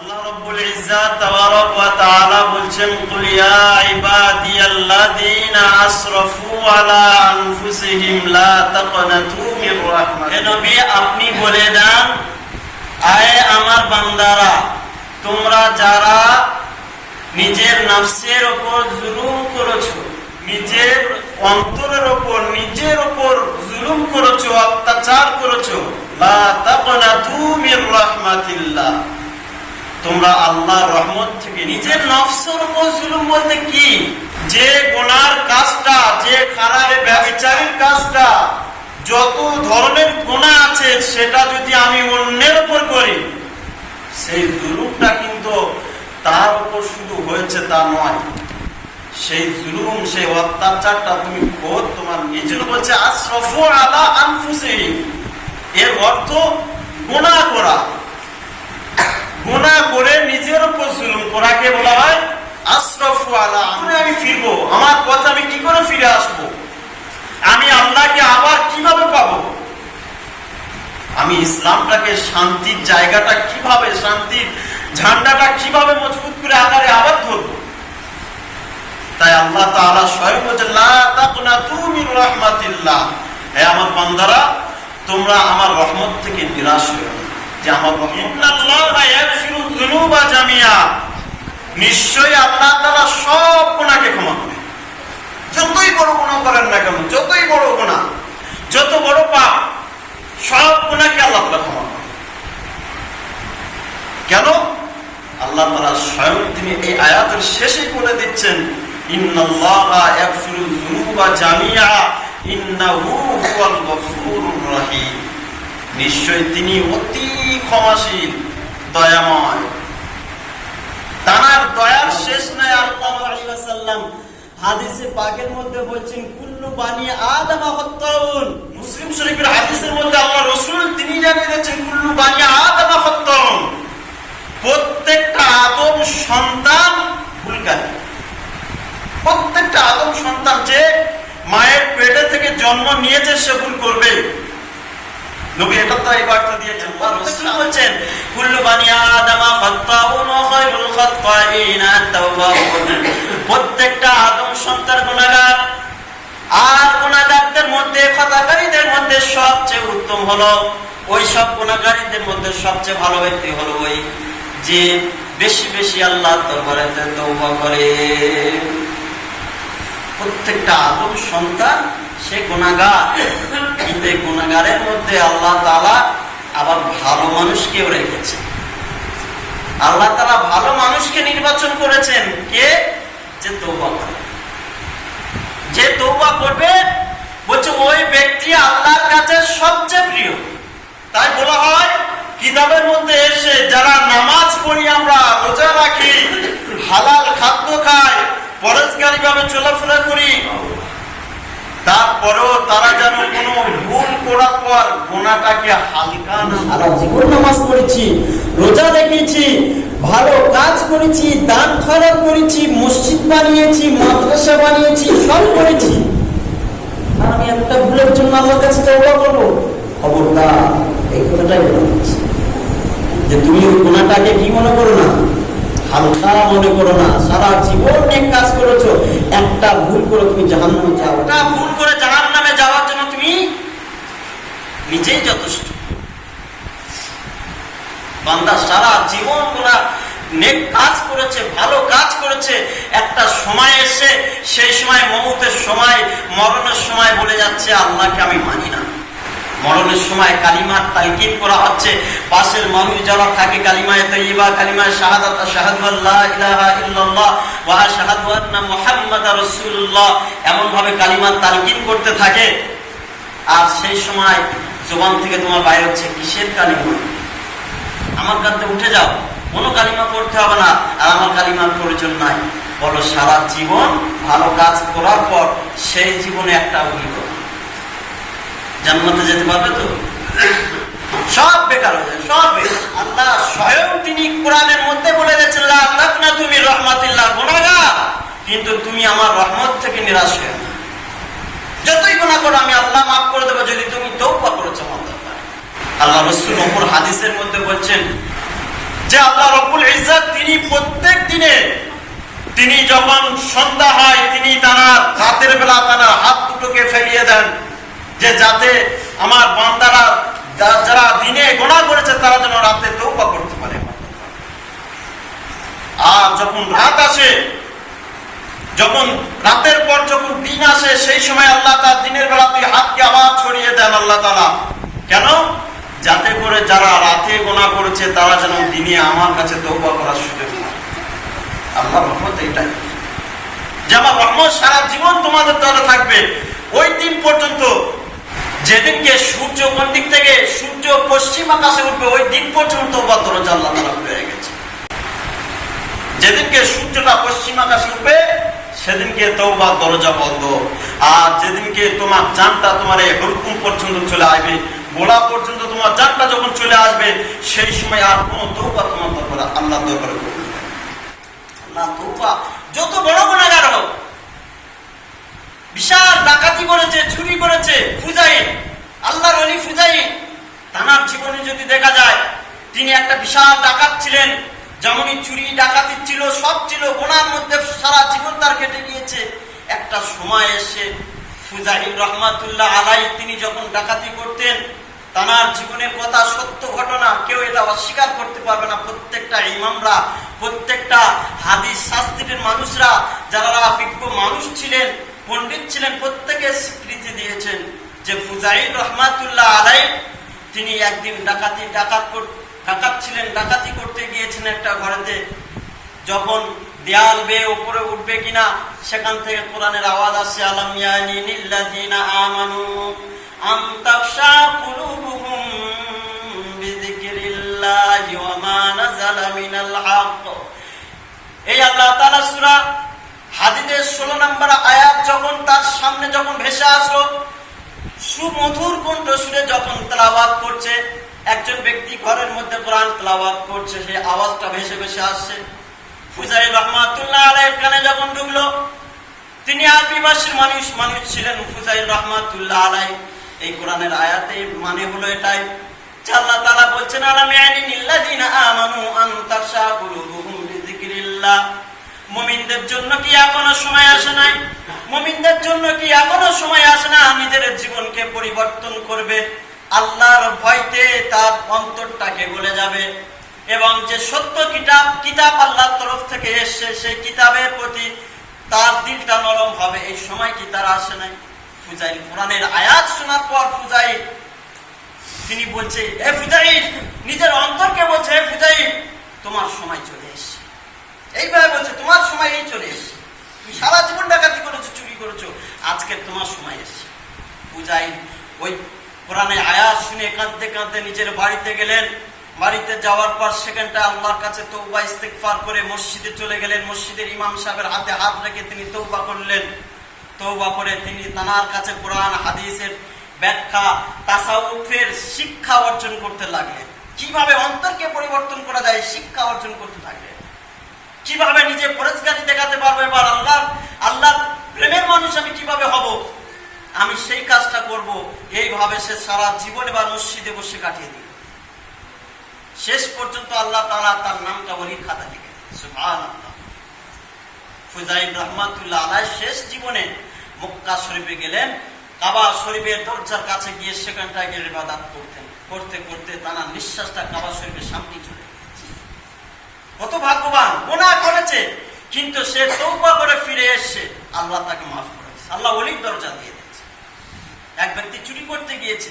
আল্লাহ রাব্বুল ইজ্জাত তাবারক ওয়া তাআলা বলছেন, কুল ইয়া ইবাদিয়াল্লাযীনা আসরাফু আলা আনফুসিহিম লা তাকনাতু মির নবী, আপনি বলে দেন, আয় আমার বান্দারা, তোমরা যারা নিজের নফসের উপর জুলুম করেছ, নিজের অন্তরের উপর নিজের উপর জুলুম করেছ, অত্যাচার করেছ, লা তাকনাতু মির রাহমাতিল্লাহ। তোমরা আল্লাহর রহমত থেকে নিজের নফসের উপর জুলুম বলতে কি? যে গোনার কাজটা যে খারাপ ব্যবচারীর কাজটা যত ধরনের গোনা আছে সেটা যদি আমি অন্যের উপর করি সেই জুলুমটা কিন্তু তার উপর শুধু হয়েছে তা নয়। সেই জুলুম সেই অত্যাচারটা তুমি খোদ তোমার নিজের বলছে আশরফু আলা আনফুসিহিম। এর অর্থ গোনা করা। গুণা করে নিজের উপর জুলুম করাকে বলা হয় আশরফু আলা আমরে আমি ফিরবো। আমার পথে আমি কি করে ফিরে আসব? আমি আল্লাহকে আবার কীভাবে পাবো? আমি ইসলামটাকে শান্তির জায়গাটা কীভাবে, শান্তির ঝান্ডাটা কীভাবে মজবুত করে আকারে আবার ধরবো? তাই আল্লাহ তাআলা স্বয়ং বলছে লা তাকনাতু মির রাহমাতিল্লাহ। হে আমার বান্দারা, তোমরা আমার রহমত থেকে নিরাশ হয়ো যে আল্লাহ তাআলা সব গুনাহকে ক্ষমা করে। যতই বড় গুনাহ করেন না কেন, যতই বড় গুনাহ, যত বড় পাপ, সব গুনাহকে আল্লাহ তাআলা ক্ষমা করে। কেন? আল্লাহ তাআলা স্বয়ং তিনি এই আয়াতের শেষে বলে দিচ্ছেন জামিয়া, ইন্নাহু হুয়াল গফুরুর রহিম। নিশ্চয় তিনি অতি ক্ষমাশীল, দয়াময়। তার দয়ার শেষ নাই, আর সাল্লাম হাদিসে পাকের মধ্যে বলছেন, কুল্লু বানি আদম মুসলিম শরীফের হাদিসের মধ্যে আল্লাহ রসুল তিনি জানিয়ে দিয়েছেন, কুল্লু বানি আদম প্রত্যেকটা আদম সন্তান প্রত্যেকটা আদম সন্তান যে মায়ের পেটে থেকে জন্ম নিয়েছে, সে ভুল করবে। নবী এটা তো এই বার্তা দিয়েছেন রাসূল বলেন কুল্লু বানি আদম খাত্তাউন ওয়া খায়রুল খাত্তাইন আত-তাওয়াবুন প্রত্যেকটা আদম সন্তান গুনাহগার আর গুনাহগারদের মধ্যে খাতাকারীদের মধ্যে সবচেয়ে উত্তম হলো ওই সব গুনাহগারীদের মধ্যে সবচেয়ে ভালো ব্যক্তি হলো ওই যে বেশি বেশি আল্লাহ দরবারে তওবা করে। প্রত্যেকটা আদম সন্তান সে গুণাগার কিন্তু এই গুণাগারের মধ্যে আল্লাহ তালা আবার ভালো মানুষকেও রেখেছে আল্লাহ তালা ভালো মানুষকে নির্বাচন করেছেন কে? যে তৌবা করে। যে তৌবা করবে, বলছে ওই ব্যক্তি আল্লাহর কাছে সবচেয়ে প্রিয় তাই বলা হয় কিতাবের মধ্যে এসে যারা নামাজ পড়ি আমরা রোজা রাখি হালাল খাদ্য খাই পরেজগারি ভাবে চলাফেরা করি তারপরেও তারা যেন কোনো ভুল করার পর গোনাটাকে হালকা না সারা জীবন নামাজ পড়েছি রোজা রেখেছি ভালো কাজ করেছি দান খরচ করেছি মসজিদ বানিয়েছি মাদ্রাসা বানিয়েছি সব করেছি। আমি একটা ভুলের জন্য আমার কাছে তওবা করব? খবরদার এই কথাটাই বলা হচ্ছে। যে তুমি গোনাটাকে কি মনে করো না? হালকা মনে করো না। সারা জীবন কাজ করেছ একটা ভুল করে তুমি জাহান্নামে যাও। ভুল করে জাহান নামে যাওয়ার জন্য তুমি নিজেই যথেষ্ট। বান্দা সারা জীবনগুলা নেক কাজ করেছে, ভালো কাজ করেছে। একটা সময় এসে, সেই সময় মমতের সময়, মরণের সময় বলে যাচ্ছে, আল্লাহকে আমি মানি না। মরণের সময় কালিমার তালকিন করা হচ্ছে। পাশের মানুষ যারা থাকে, কালিমায় তৈবা কালিমায় শাহাদাত শাহাদু আল্লাহ ইলাহা ইল্লাল্লাহ ওয়া শাহাদু আন্না রাসূলুল্লাহ। এমন ভাবে কালিমার তালকিন করতে থাকে। আর সেই সময় জবান থেকে তোমার বাইরে হচ্ছে কিসের কালিমা? আমার কাছে উঠে যাও। কোনো কালিমা করতে হবে না, আর আমার কালিমার প্রয়োজন নাই। বলো, সারা জীবন ভালো কাজ করার পর সেই জীবনে একটা অভিজ্ঞতা জান্নাতে যেতে পারবে তো? সব বেকার হয়ে যায় সব আল্লাহ স্বয়ং তিনি কোরআনের মধ্যে বলে দিয়েছেন, লা তাকনা তুমি রহমাতিল্লাহ গুনাহগার। কিন্তু তুমি আমার রহমত থেকে নিরাশ হয়ে যতই গুনাহ করো, আমি আল্লাহ মাফ করে দেবো যদি তুমি তৌবা করেছ আমার ব্যাপারে। আল্লাহ রসুল অপর হাদিসের মধ্যে বলছেন যে আল্লাহ রব্বুল ইজ্জত তিনি প্রত্যেক দিনে তিনি যখন সন্ধ্যা হয়, তিনি তারা রাতের বেলা তারা হাত দুটোকে ফেলিয়ে দেন। যে যাতে আমার বান্দারা যারা দিনে গোনা করেছে, তারা যেন রাতে তৌবা করতে পারে। আর যখন রাত আসে, যখন রাতের পর যখন দিন আসে, সেই সময় আল্লাহ তার দিনের বেলা তুই হাতকে আবার ছড়িয়ে দেন আল্লাহ তালা কেন? যাতে করে যারা রাতে গোনা করেছে, তারা যেন দিনে আমার কাছে তৌবা করার সুযোগ পায়। আল্লাহ রহমত এইটাই যে আমার রহমত সারা জীবন তোমাদের দ্বারা থাকবে। ওই দিন পর্যন্ত যেদিনকে সূর্য কোন দিক থেকে সূর্য পশ্চিম আকাশে উঠবে, ওই দিন পর্যন্ত তৌবা দরজা আল্লাহ তালা খুলে গেছে। যেদিনকে সূর্যটা পশ্চিম আকাশে উঠবে, সেদিনকে তৌবা দরজা বন্ধ। আর যেদিনকে তোমার জানটা তোমার এই হুলকুম পর্যন্ত চলে আসবে গোলা পর্যন্ত তোমার জানটা যখন চলে আসবে, সেই সময় আর কোনো তৌবা তোমার দরকার আল্লাহ দরকার। আল্লাহ তৌবা যত বড় গুণাগার হোক, বিশাল ডাকাতি করেছে চুরি করেছে ফুজাইন আল্লাহর অলি ফুজাইন তানার জীবনে যদি দেখা যায়, তিনি একটা বিশাল ডাকাত ছিলেন, যেমনই চুরি, ডাকাতি ছিল, সব ছিল গোনার মধ্যে সারা জীবন তার কেটে গিয়েছে একটা সময় এসে ফুজাহির রহমাতুল্লাহ আলাই তিনি যখন ডাকাতি করতেন তানার জীবনের কথা সত্য ঘটনা কেউ এটা অস্বীকার করতে পারবে না। প্রত্যেকটা ইমামরা, প্রত্যেকটা হাদিস শাস্ত্রের মানুষরা, যারা বিজ্ঞ মানুষ ছিলেন, পণ্ডিত ছিলেন, প্রত্যেকে স্বীকৃতি দিয়েছেন যে ফুজাইর রহমাতুল্লাহ আলাই তিনি একদিন ডাকাতি, ডাকাত ডাকাত ছিলেন, ডাকাতি করতে গিয়েছেন একটা ঘরেতে। যখন দেয়াল বেয়ে উপরে উঠবে কিনা, সেখান থেকে কোরআনের আওয়াজ আসছে আলাম ইয়ানি লিল্লাযিনা আমানু। আম তাখশা কুলুবুহুম বিযিকরিল্লাহি ওয়া মা নাযালা মিনাল হক এই আল্লাহ তাআলা সূরা হাদিদের 16 নম্বর আয়াত যখন তার সামনে যখন ভেসে আসলো, সুমধুর কণ্ঠ সুরে যখন তেলাওয়াত করছে, একজন ব্যক্তি ঘরের মধ্যে কোরআন তেলাওয়াত করছে, সেই আওয়াজটা ভেসে ভেসে আসছে। ফুজাই রহমাতুল্লাহ আলাইহির কানে যখন ঢুকলো, তিনি আরবি ভাষীর মানুষ মানুষ ছিলেন ফুজাই রহমাতুল্লাহ আলাই এই কোরআনের আয়াতে মানে হলো এটাই যে আল্লাহ তাআলা বলছেন, আলাম ইয়ানি লিল্লাযিনা আমানু আন তাখশা কুলুবুহুম বিযিকরিল্লাহ। মুমিনদের জন্য কি এখনও সময় আসে নাই? মুমিনদের জন্য কি এখনও সময় আসে না? নিজের জীবনকে পরিবর্তন করবে। আল্লাহর ভয়তে তার অন্তরটাকে গলে যাবে। এবং যে সত্য কিতাব কিতাব আল্লাহর তরফ থেকে এসছে, সেই কিতাবের প্রতি তার দিলটা নরম হবে। এই সময় কি তার আসে নাই? ফুজাইল কোরআনের আয়াত শোনার পর ফুজাইল, তিনি বলছে, হে ফুজাইল, নিজের অন্তরকে বলছে, হে ফুজাইল, তোমার সময় চলে এসছে। এইভাবে বলছে, তোমার সময় এই চলে এসছে। তুমি সারা জীবন ডাকাতি করেছ, চুরি করেছ, আজকে তোমার সময় এসছে। পূজাই ওই কোরআনে আয়াত শুনে কাঁদতে কাঁদতে নিজের বাড়িতে গেলেন। বাড়িতে যাওয়ার পর সেখানটা আল্লাহর কাছে তৌবা ইস্তেগফার করে মসজিদে চলে গেলেন। মসজিদের ইমাম সাহেবের হাতে হাত রেখে তিনি তৌবা করলেন। তৌবা তিনি তানার কাছে কোরআন, হাদিসের ব্যাখ্যা, তাসাউফের শিক্ষা অর্জন করতে লাগলেন। কীভাবে অন্তরকে পরিবর্তন করা যায়, শিক্ষা অর্জন করতে লাগলেন। কীভাবে নিজে পরেজগারি দেখাতে পারব এবার আল্লাহ আল্লাহ প্রেমের মানুষ আমি কীভাবে হব? আমি সেই কাজটা করব, এইভাবে সে সারা জীবন এবার মসজিদে বসে কাটিয়ে দিল। শেষ পর্যন্ত আল্লাহ তাআলা তার নামটা ওলির খাতা লিখে ফুজাইল রহমাতুল্লাহ আলাই শেষ জীবনে মক্কা শরীফে গেলেন, কাবা শরীফের দরজার কাছে গিয়ে সেখানটায় গিয়ে ইবাদত করতেন। করতে করতে তার নিঃশ্বাসটা কাবা শরীফের সামনে চলে কত ভাগ্যবান, গোনা করেছে, কিন্তু সে তৌবা করে ফিরে এসছে আল্লাহ তাকে মাফ করেছে। আল্লাহ অলির দরজা দিয়ে দিয়েছে। এক ব্যক্তি চুরি করতে গিয়েছে।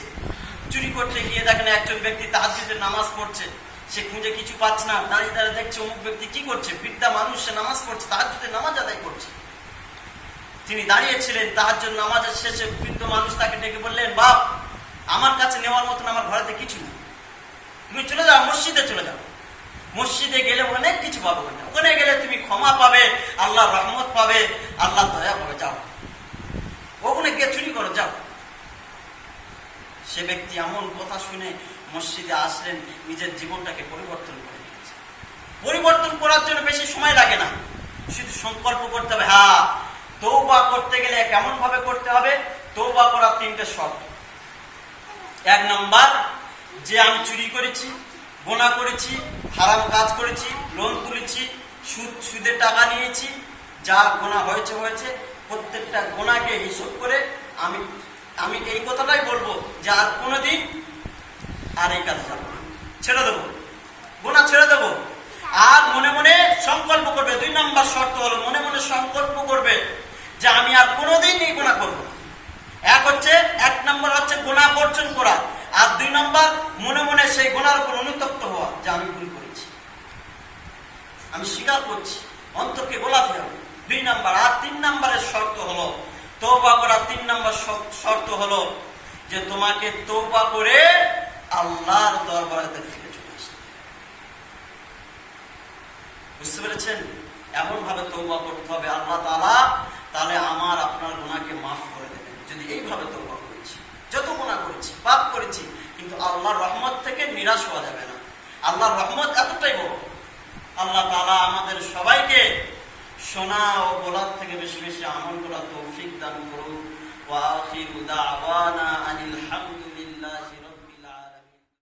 চুরি করতে গিয়ে দেখেন একজন ব্যক্তি তাহাজুদের নামাজ পড়ছে। সে খুঁজে কিছু পাচ্ছে না, দাঁড়িয়ে দাঁড়িয়ে দেখছে অমুক ব্যক্তি কি করছে। বৃদ্ধা মানুষ, সে নামাজ পড়ছে তাহাজুদের নামাজ আদায় করছে। তিনি দাঁড়িয়েছিলেন, তাহার জন্য নামাজের শেষে বৃদ্ধ মানুষ তাকে ডেকে বললেন, বাপ, আমার কাছে নেওয়ার মতন আমার ঘরেতে কিছু নেই। তুমি চলে যাও, মসজিদে চলে যাও। মসজিদে গেলে অনেক কিছু পাবে ওখানে। ওখানে গেলে তুমি ক্ষমা পাবে, আল্লাহ রহমত পাবে, আল্লাহ দয়া পাবে। যাও। ওখানে গিয়ে চুরি করো, যাও। সে ব্যক্তি এমন কথা শুনে মসজিদে আসলেন, নিজের জীবনটাকে পরিবর্তন করে নিয়েছে। পরিবর্তন করার জন্য বেশি সময় লাগে না। শুধু সংকল্প করতে হবে হ্যাঁ তৌবা করতে গেলে কেমন ভাবে করতে হবে? তৌবা করার তিনটে শর্ত। এক নম্বর, যে আমি চুরি করেছি, গোনা করেছি, হারাম কাজ করেছি, লোন তুলেছি, সুদ, সুদের টাকা নিয়েছি যা গোনা হয়েছে হয়েছে, প্রত্যেকটা গোনাকে হিসাব করে আমি আমি এই কথাটাই বলব যে আর কোনোদিন আর এই কাজ যাব। ছেড়ে দেবো। গোনা ছেড়ে দেবো। আর মনে মনে সংকল্প করবে। দুই নম্বর শর্ত হলো মনে মনে সংকল্প করবে। যে আমি আর কোনোদিন এই গোনা করব এক হচ্ছে, এক নম্বর হচ্ছে গোনা বর্জন করা। আর দুই নম্বর, মনে মনে সেই গোনার উপর অনুতপ্ত হওয়া, যে আমি ভুল করেছি। আমি স্বীকার করছি, অন্তরকে গোলাতে হবে দুই নাম্বার, আর তিন নাম্বারের শর্ত হলো তৌবা করার তিন নাম্বার শর্ত- হলো যে তোমাকে তৌবা করে আল্লাহর দরবারেতে ফিরে চলে আসতে বুঝতে পেরেছেন? এমন ভাবে তৌবা করতে হবে, আল্লাহ তাআলা তাহলে আমার আপনার গুণাকে মাফ করে দেবেন। যদি এইভাবে তৌবা করেছি, যত গুণা করেছি, পাপ করেছি, কিন্তু আল্লাহর রহমত থেকে নিরাশ হওয়া যাবে না। আল্লাহর রহমত এতটাই বড়। আল্লাহ তালা আমাদের সবাইকে শোনা ও বলার থেকে বেশি বেশি আমল করা তৌফিক দান করুন ওয়া আনিল দাওয়ানা